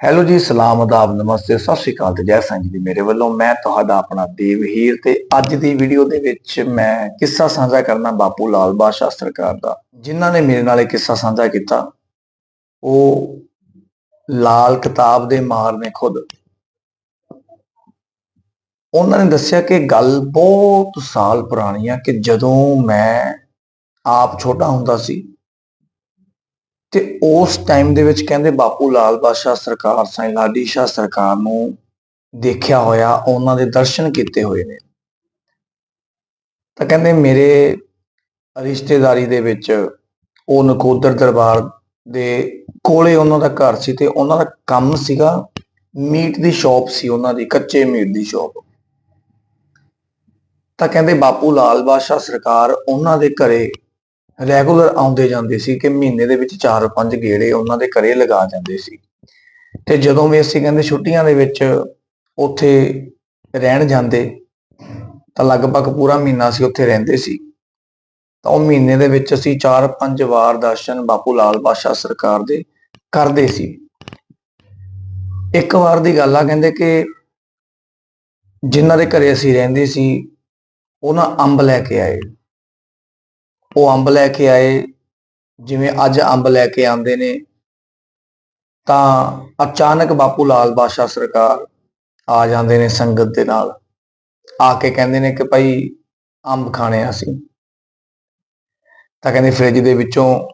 Hello ਜੀ, ਸਲਾਮ ਆਦਾਬ ਨਮਸਤੇ, ਸਤਿ ਸ਼੍ਰੀ ਅਕਾਲ ਤੇ ਜੈ ਸੰਜ ਜੀ ਮੇਰੇ ਵੱਲੋਂ ਮੈਂ ਤੁਹਾਡਾ ਆਪਣਾ ਦੇਵ ਹੀਰ ਤੇ ਅੱਜ ਦੀ ਵੀਡੀਓ ਦੇ ਵਿੱਚ ਮੈਂ ਕਿੱਸਾ ਸਾਂਝਾ ਕਰਨਾ ਬਾਪੂ ਲਾਲ ਬਾਦਸ਼ਾਹ ਸਰਕਾਰ ਦਾ। ਜਿਨ੍ਹਾਂ ਨੇ ਮੇਰੇ ਨਾਲ ਇਹ ਕਿੱਸਾ ਸਾਂਝਾ ਕੀਤਾ, ਉਹ ਲਾਲ ਕਿਤਾਬ ਦੇ ਮਾਰ ਨੇ ਖੁਦ। ਉਹਨਾਂ ਨੇ ਦੱਸਿਆ ਕਿ ਗੱਲ ਬਹੁਤ ਸਾਲ ਪੁਰਾਣੀ ਆ ਕਿ ਜਦੋਂ ਮੈਂ ਆਪ ਛੋਟਾ ਹੁੰਦਾ ਸੀ ਤੇ ਉਸ ਟਾਈਮ ਦੇ ਵਿੱਚ ਕਹਿੰਦੇ ਬਾਪੂ ਲਾਲ ਬਾਦਸ਼ਾਹ ਸਰਕਾਰ, ਸਾਈਂ ਲਾਡੀ ਸ਼ਾਹ ਸਰਕਾਰ ਨੂੰ ਦੇਖਿਆ ਹੋਇਆ, ਉਹਨਾਂ ਦੇ ਦਰਸ਼ਨ ਕੀਤੇ ਹੋਏ ਨੇ। ਤਾਂ ਕਹਿੰਦੇ ਮੇਰੇ ਰਿਸ਼ਤੇਦਾਰੀ ਦੇ ਵਿੱਚ ਉਹ ਨਕੋਦਰ ਦਰਬਾਰ ਦੇ ਕੋਲੇ ਉਹਨਾਂ ਦਾ ਘਰ ਸੀ ਤੇ ਉਹਨਾਂ ਦਾ ਕੰਮ ਸੀਗਾ ਮੀਟ ਦੀ ਸ਼ਾਪ ਸੀ ਉਹਨਾਂ ਦੀ, ਕੱਚੇ ਮੀਟ ਦੀ ਸ਼ਾਪ। ਤਾਂ ਕਹਿੰਦੇ ਬਾਪੂ ਲਾਲ ਬਾਦਸ਼ਾਹ ਸਰਕਾਰ ਉਹਨਾਂ ਦੇ ਘਰੇ ਰੈਗੂਲਰ ਆਉਂਦੇ ਜਾਂਦੇ ਸੀ ਕਿ ਮਹੀਨੇ ਦੇ ਵਿੱਚ 4-5 ਗੇੜੇ ਉਹਨਾਂ ਦੇ ਘਰੇ ਲਗਾ ਜਾਂਦੇ ਸੀ। ਤੇ ਜਦੋਂ ਵੀ ਅਸੀਂ ਕਹਿੰਦੇ ਛੁੱਟੀਆਂ ਦੇ ਵਿੱਚ ਉੱਥੇ ਰਹਿਣ ਜਾਂਦੇ, ਤਾਂ ਲਗਭਗ ਪੂਰਾ ਮਹੀਨਾ ਅਸੀਂ ਉੱਥੇ ਰਹਿੰਦੇ ਸੀ। ਤਾਂ ਉਹ ਮਹੀਨੇ ਦੇ ਵਿੱਚ ਅਸੀਂ 4-5 ਵਾਰ ਦਰਸ਼ਨ ਬਾਪੂ ਲਾਲ ਬਾਦਸ਼ਾਹ ਸਰਕਾਰ ਦੇ ਕਰਦੇ ਸੀ। ਇੱਕ ਵਾਰ ਦੀ ਗੱਲ ਆ ਕਹਿੰਦੇ ਕਿ ਜਿਨ੍ਹਾਂ ਦੇ ਘਰੇ ਅਸੀਂ ਰਹਿੰਦੇ ਸੀ, ਉਹਨਾਂ ਅੰਬ ਲੈ ਕੇ ਆਏ। ਉਹ ਅੰਬ ਲੈ ਕੇ ਆਏ। ਜਿਵੇਂ ਅੱਜ ਅੰਬ ਲੈ ਕੇ ਆਉਂਦੇ ਨੇ, ਤਾਂ ਅਚਾਨਕ ਬਾਪੂ ਲਾਲ ਬਾਦਸ਼ਾਹ ਸਰਕਾਰ ਆ ਜਾਂਦੇ ਨੇ ਸੰਗਤ ਦੇ ਨਾਲ। ਆ ਕੇ ਕਹਿੰਦੇ ਨੇ ਕਿ ਭਾਈ ਅੰਬ ਖਾਣੇ ਆ ਅਸੀਂ। ਤਾਂ ਕਹਿੰਦੇ ਫ੍ਰਿਜ ਦੇ ਵਿੱਚੋਂ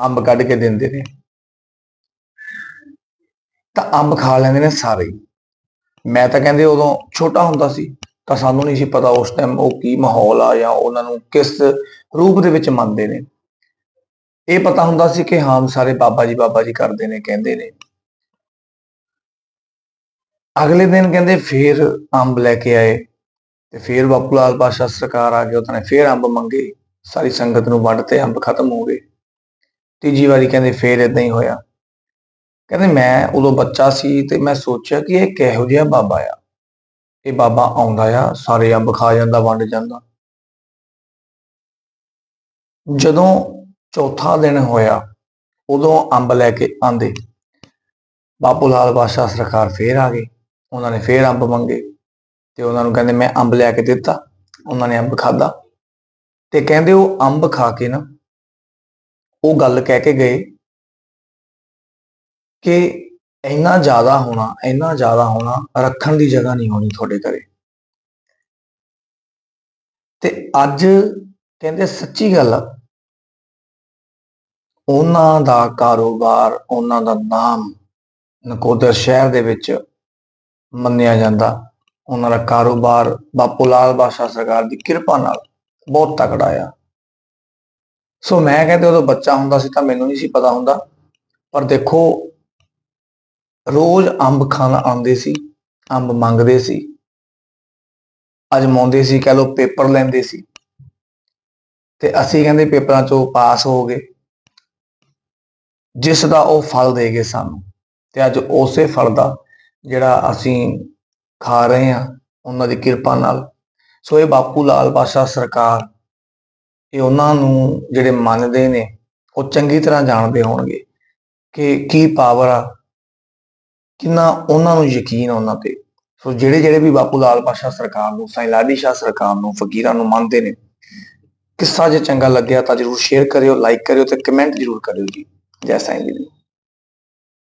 ਅੰਬ ਕੱਢ ਕੇ ਦਿੰਦੇ ਨੇ। ਤਾਂ ਅੰਬ ਖਾ ਲੈਂਦੇ ਨੇ ਸਾਰੇ। ਮੈਂ ਤਾਂ ਕਹਿੰਦੇ ਉਦੋਂ ਛੋਟਾ ਹੁੰਦਾ ਸੀ। ਤਾਂ ਸਾਨੂੰ ਨਹੀਂ ਸੀ ਪਤਾ ਉਸ ਟਾਈਮ ਉਹ ਕੀ ਮਾਹੌਲ ਆ ਜਾਂ ਉਹਨਾਂ ਨੂੰ ਕਿਸ ਰੂਪ ਦੇ ਵਿੱਚ ਮੰਨਦੇ ਨੇ। ਇਹ ਪਤਾ ਹੁੰਦਾ ਸੀ ਕਿ ਹਾਂ, ਸਾਰੇ ਬਾਬਾ ਜੀ ਬਾਬਾ ਜੀ ਕਰਦੇ ਨੇ, ਕਹਿੰਦੇ ਨੇ। ਅਗਲੇ ਦਿਨ ਕਹਿੰਦੇ ਫੇਰ ਅੰਬ ਲੈ ਕੇ ਆਏ ਤੇ ਫੇਰ ਬਾਪੂ ਲਾਲ ਬਾਦਸ਼ਾਹ ਸਰਕਾਰ ਆ ਗਏ ਉਹਨਾਂ ਨੇ ਫੇਰ ਅੰਬ ਮੰਗੇ। ਸਾਰੀ ਸੰਗਤ ਨੂੰ ਵੰਡ ਤੇ ਅੰਬ ਖਤਮ ਹੋ ਗਏ। ਤੀਜੀ ਵਾਰੀ ਕਹਿੰਦੇ ਫੇਰ ਇਦਾਂ ਹੀ ਹੋਇਆ। ਕਹਿੰਦੇ ਮੈਂ ਉਦੋਂ ਬੱਚਾ ਸੀ ਤੇ ਮੈਂ ਸੋਚਿਆ ਕਿ ਇਹ ਕਿਹੋ ਜਿਹਾ ਬਾਬਾ ਆ। ਇਹ ਬਾਬਾ ਆਉਂਦਾ ਆ, ਸਾਰੇ ਅੰਬ ਖਾ ਜਾਂਦਾ, ਵੰਡ ਜਾਂਦਾ। ਜਦੋਂ ਚੌਥਾ ਦਿਨ ਹੋਇਆ, ਉਦੋਂ ਅੰਬ ਲੈ ਕੇ ਆਂਦੇ। ਬਾਪੂ ਲਾਲ ਬਾਦਸ਼ਾਹ ਸਰਕਾਰ ਫੇਰ ਆ ਗਏ। ਉਹਨਾਂ ਨੇ ਫੇਰ ਅੰਬ ਮੰਗੇ ਤੇ ਉਹਨਾਂ ਨੂੰ ਕਹਿੰਦੇ, ਮੈਂ ਅੰਬ ਲੈ ਕੇ ਦਿੱਤਾ। ਉਹਨਾਂ ਨੇ ਅੰਬ ਖਾਦਾ ਤੇ ਕਹਿੰਦੇ ਉਹ ਅੰਬ ਖਾ ਕੇ ਨਾ, ਉਹ ਗੱਲ ਕਹਿ ਕੇ ਗਏ ਕਿ ਇੰਨਾ ਜ਼ਿਆਦਾ ਹੋਣਾ, ਇੰਨਾ ਜ਼ਿਆਦਾ ਹੋਣਾ ਰੱਖਣ ਦੀ ਜਗ੍ਹਾ ਨਹੀਂ ਹੋਣੀ ਤੁਹਾਡੇ ਘਰੇ। ਤੇ ਅੱਜ ਕਹਿੰਦੇ ਸੱਚੀ ਗੱਲ ਉਹਨਾਂ ਦਾ ਕਾਰੋਬਾਰ, ਉਹਨਾਂ ਦਾ ਨਾਮ ਨਕੋਦਰ ਸ਼ਹਿਰ ਦੇ ਵਿੱਚ ਮੰਨਿਆ ਜਾਂਦਾ। ਉਹਨਾਂ ਦਾ ਕਾਰੋਬਾਰ ਬਾਪੂ ਲਾਲ ਬਾਦਸ਼ਾਹ ਸਰਕਾਰ ਦੀ ਕਿਰਪਾ ਨਾਲ ਬਹੁਤ ਤਕੜਾ ਆ। ਸੋ ਮੈਂ ਕਹਿੰਦੇ ਉਦੋਂ ਬੱਚਾ ਹੁੰਦਾ ਸੀ ਤਾਂ ਮੈਨੂੰ ਨਹੀਂ ਸੀ ਪਤਾ ਹੁੰਦਾ, ਪਰ ਦੇਖੋ ਰੋਜ਼ ਅੰਬ ਖਾਣ ਆਉਂਦੇ ਸੀ, ਅੰਬ ਮੰਗਦੇ ਸੀ, ਅਜਮਾਉਂਦੇ ਸੀ, ਕਹ ਲੋ ਪੇਪਰ ਲੈਂਦੇ ਸੀ। ਤੇ ਅਸੀਂ ਕਹਿੰਦੇ ਪੇਪਰਾਂ ਚੋਂ ਪਾਸ ਹੋ ਗਏ। ਜਿਸ ਦਾ ਉਹ ਫਲ ਦੇ ਗਏ ਸਾਨੂੰ। ਤੇ ਅੱਜ ਉਸੇ ਫਲ ਦਾ ਜਿਹੜਾ ਅਸੀਂ ਖਾ ਰਹੇ ਹਾਂ, ਉਹਨਾਂ ਦੀ ਕਿਰਪਾ ਨਾਲ। ਸੋ ਇਹ ਬਾਪੂ ਲਾਲ ਬਾਦਸ਼ਾਹ ਸਰਕਾਰ, ਇਹ ਉਹਨਾਂ ਨੂੰ ਜਿਹੜੇ ਮੰਨਦੇ ਨੇ, ਉਹ ਚੰਗੀ ਤਰ੍ਹਾਂ ਜਾਣਦੇ ਹੋਣਗੇ ਕਿ ਕੀ ਪਾਵਰ ਆ ਕਿੰਨਾ ਉਹਨਾਂ ਨੂੰ ਯਕੀਨ ਉਹਨਾਂ ਤੇ। ਸੋ ਜਿਹੜੇ ਜਿਹੜੇ ਵੀ ਬਾਪੂ ਲਾਲ ਬਾਦਸ਼ਾਹ ਸਰਕਾਰ ਨੂੰ, ਸਾਈਂ ਲਾਡੀ ਸ਼ਾਹ ਸਰਕਾਰ ਨੂੰ, ਫਕੀਰਾਂ ਨੂੰ ਮੰਨਦੇ ਨੇ, ਕਿੱਸਾ ਜੇ ਚੰਗਾ ਲੱਗਿਆ ਤਾਂ ਜਰੂਰ ਸ਼ੇਅਰ ਕਰਿਓ ਲਾਈਕ ਕਰਿਓ ਤੇ ਕਮੈਂਟ ਜਰੂਰ ਕਰਿਓ ਜੀ। ਜੈ ਸਾਈਂ ਜੀ।